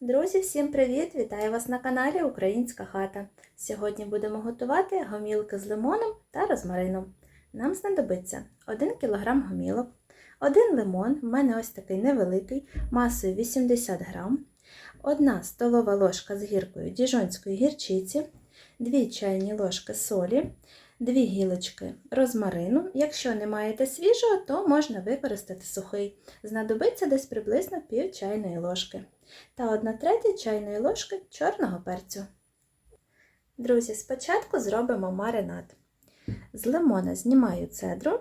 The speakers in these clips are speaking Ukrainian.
Друзі, всім привіт! Вітаю вас на каналі Українська хата. Сьогодні будемо готувати гомілки з лимоном та розмарином. Нам знадобиться 1 кг гомілок, 1 лимон, в мене ось такий невеликий, масою 80 г, 1 столова ложка з гіркою діжонської гірчиці, 2 чайні ложки солі, 2 гілочки розмарину. Якщо не маєте свіжого, то можна використати сухий. Знадобиться десь приблизно пів чайної ложки та 1 третя чайної ложки чорного перцю. Друзі, спочатку зробимо маринад. З лимона знімаю цедру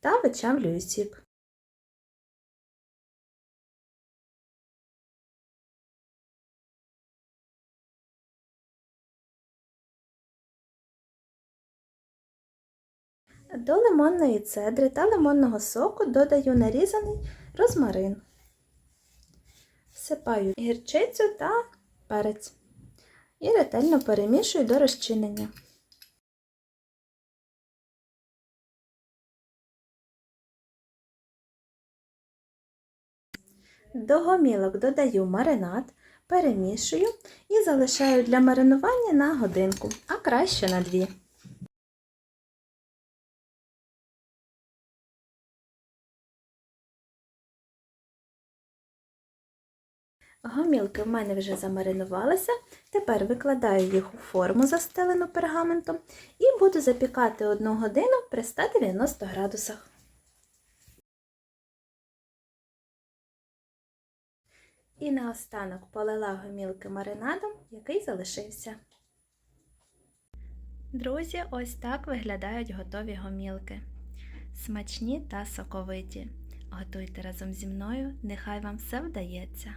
та вичавлюю сік. До лимонної цедри та лимонного соку додаю нарізаний розмарин. Всипаю гірчицю та перець і ретельно перемішую до розчинення. До гомілок додаю маринад, перемішую і залишаю для маринування на годинку, а краще на дві. Гомілки в мене вже замаринувалися. Тепер викладаю їх у форму, застелену пергаментом, і буду запікати одну годину при 190 градусах. І наостанок полила гомілки маринадом, який залишився. Друзі, ось так виглядають готові гомілки. Смачні та соковиті. Готуйте разом зі мною, нехай вам все вдається.